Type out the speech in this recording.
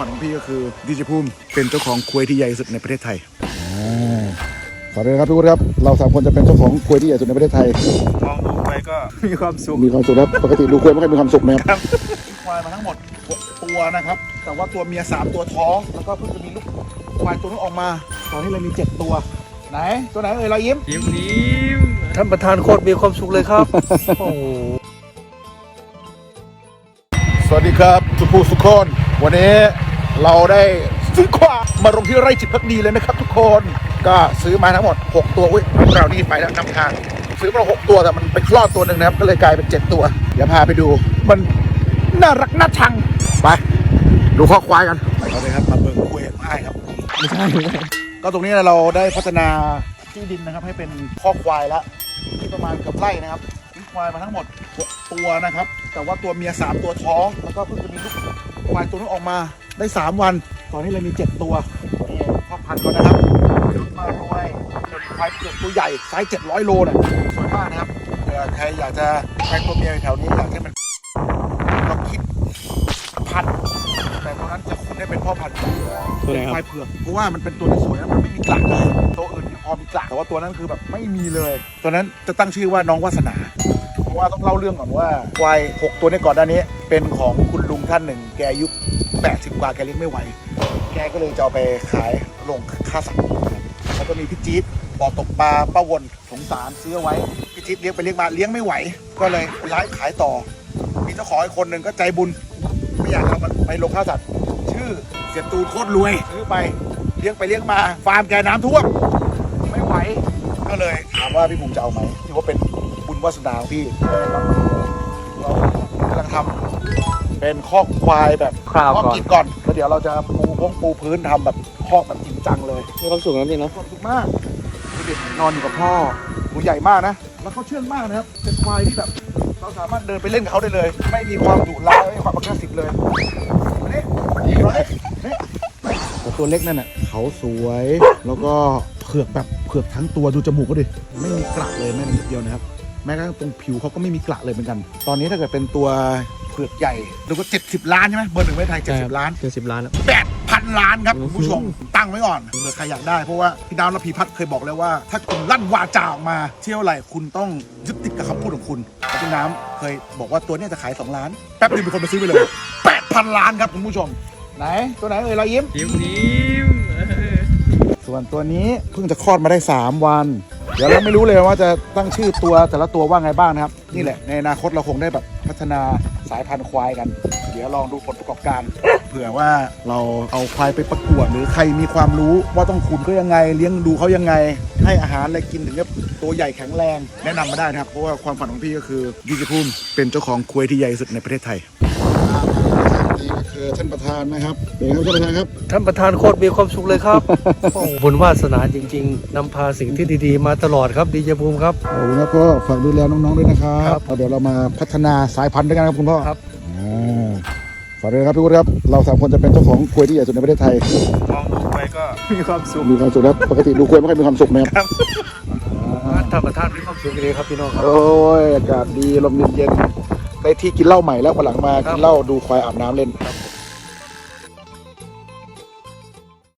ฝันของพี่ก็คือดีเจภูมิเป็นเจ้าของควยที่ใหญ่ที่สุดในประเทศไทยขอเลยครับทุกคนครับ เราสามคนจะเป็นเจ้าของควยที่ใหญ่สุดในประเทศไทย มองดูไปก็มีความสุข มีความสุขครับปกติดูควยไม่ค่อยมีความสุขนะครับควายมาทั้งหมดหกตัวนะครับ แต่ว่าตัวเมียสามตัวท้อง แล้วก็เพิ่งจะมีลูกควายตัวนึงออกมา ตอนนี้เรามีเจ็ดตัว ไหน ตัวไหนเอ่ยเรายิ้ม ยิ้มยิ้มท่านประธานโคตรมีความสุขเลยครับ โอ้โหสวัสดีครับสุภูสุคน วันนี้ เราได้ซื้อควายมาลงที่ไร่จิตพักดีเลยนะครับ ทุกคนก็ซื้อมาทั้งหมด 6 ตัวอุ้ยเรานี่ไปแล้วนำทางซื้อมาหกตัวแต่มันไปคลอดตัวหนึ่งนะครับ ก็เลยกลายเป็น 7 ตัว เดี๋ยวพาไปดู มันน่ารักน่าชังไปดูข้อควายกันไปกันเลยครับมาเบิ่งคุยง่ายครับไม่ใช่ก็ตรงนี้เราได้พัฒนาที่ดินนะครับ ให้เป็นข้อควายแล้วที่ประมาณเกือบไร่นะครับซื้อควายมาทั้งหมด 6 ตัวนะครับ แต่ว่าตัวเมีย 3 ตัวท้อง แล้วก็เพิ่งจะมีลูกควายตัวนึงออกมา ได้ 3 วัน ตอนนี้เรามี 7 ตัวนี่พ่อพันธุ์ก่อนนะครับมารวยเป็นควายเผือกตัวใหญ่ไซส์700 โลเนี่ยสวยมากนะครับเผื่อใครอยากจะใช้ตัวเมียแถวนี้อยากให้มันลองคิดพันธุ์แต่ตัวนั้นจะคุณได้เป็นพ่อพันธุ์ตัวไหนเป็นคควารับยเผือกเพราะว่ามันเป็นตัวที่สวยแล้วมันไม่มีกลักเลยตัวอื่นพอมีกลักแต่ว่าตัวนั้นคือแบบไม่มีเลยตัวนั้นจะตั้งชื่อว่าน้องวาสนา เพราะว่าต้องเล่าเรื่องก่อนว่าควายหกตัวนี้ก่อนหน้านี้เป็นของคุณลุง ท่านหนึ่ง แกอายุ80 กว่าแกเลี้ยงไม่ไหว แกก็เลยจะเอาไปขายลงค่าสัตว์แล้วก็มีพี่จี๊ดบ่อตกปลาป้าวนสงสารซื้อไว้พี่จี๊ดเลี้ยงไปเลี้ยงมาเลี้ยงไม่ไหว ก็เลยย้ายขายต่อ มีเจ้าของอีกคนหนึ่งก็ใจบุญ ไม่อยากเอามันไปลงข้าสัตว์ ชื่อเสียตูนโคตรรวยซื้อไปเลี้ยงไปเลี้ยงมา ฟาร์มแกน้ำท่วมไม่ไหว ก็เลยถามว่าพี่ภูมิจะเอาไหมที่ว่าเป็นบุญวาสนาของพี่เรากำลังทำ เป็นคอกควายแบบคราวคอกก่อน กินก่อนแล้วเดี๋ยวเราจะปูพงปูพื้นทำแบบคอกแบบจริงจังเลยมีความสุขนะพี่เนาะความสุขมากดูดินอนอยู่กับพ่อตัวใหญ่มากนะ แล้วเขาเชื่องมากนะครับ เป็นควายที่แบบ เราสามารถเดินไปเล่นกับเขาได้เลย ไม่มีความดุร้ายไม่มีความประกาศิบเลยมานี่มานี่นี่แต่ตัวเล็กนั่นน่ะเขาสวย แล้วก็เผือกแบบเผือกทั้งตัวดูจมูกก็ดิ ไม่มีกระเลยแม้แต่นิดเดียวนะครับ แม้กระทั่งตรงผิวเขาก็ไม่มีกระเลยเหมือนกัน ตอนนี้ถ้าเกิดเป็นตัวเผือกใหญ่ดูก็ 70 ล้านใช่ไหมเบอร์หนึ่งประเทศไทย 70 ล้าน เจ็ดสิบล้านแล้ว แปดพันล้านครับคุณผู้ชมตั้งไว้ก่อนเผื่อใครอยากได้เพราะว่าพี่ดาวและพีพัฒน์เคยบอกแล้วว่า ถ้าคุณลั่นวาจาออกมาเที่ยวไหร่คุณต้องยึดติดกับคำพูดของคุณแล้วพี่น้ำเคยบอกว่าตัวเนี้ยจะขาย 2 ล้าน แป๊บเดียวมีคนมาซื้อไปเลยแปดพันล้านครับคุณผู้ชม ไหน ตัวไหนเอ่ยเรายิ้ม ยิ้มยิ้มเออส่วนตัวนี้เพิ่งจะคลอดมาได้ 3 วัน เดี๋ยวเราไม่รู้เลยว่าจะตั้งชื่อตัวแต่ละตัวว่าไงบ้างนะครับ นี่แหละในอนาคตเราคงได้แบบพัฒนาสายพันธุ์ควายกัน เดี๋ยวลองดูผลประกอบการ เผื่อว่าเราเอาควายไปประกวด หรือใครมีความรู้ว่าต้องขุนเขายังไง เลี้ยงดูเขายังไง ให้อาหารอะไรกินถึงจะตัวใหญ่แข็งแรง แนะนำมาได้นะครับ เพราะว่าความฝันของพี่ก็คือดีเจภูมเป็นเจ้าของควายที่ใหญ่ที่สุดในประเทศไทย นี่ก็คือท่านประธานนะครับเป็นครับท่านประธานครับ ท่านประธานโคตรมีความสุขเลยครับ โอ้โหบุญวาสนาจริง ๆนำพาสิ่งที่ดีๆ มาตลอดครับดีเจภูมิครับ ขอบคุณครับพ่อฝากดูแลน้องๆด้วยนะครับครับแล้วเดี๋ยวเรามาพัฒนาสายพันธุ์ด้วยกันครับคุณพ่อครับอ่าฝากด้วยนะครับทุกคนครับ เราสามคนจะเป็นเจ้าของควยที่ใหญ่สุดในประเทศไทย มองดูไปก็มีความสุขมีความสุขครับปกติดูควยไม่ค่อยมีความสุขนะครับ ท่านประธานมีความสุขเลยครับพี่น้องครับ โอ้ย อากาศดี ลมเย็นๆ ได้ที่กินเหล้าใหม่แล้ววันหลังมากินเหล้าดูควายอาบน้ำเล่นครับ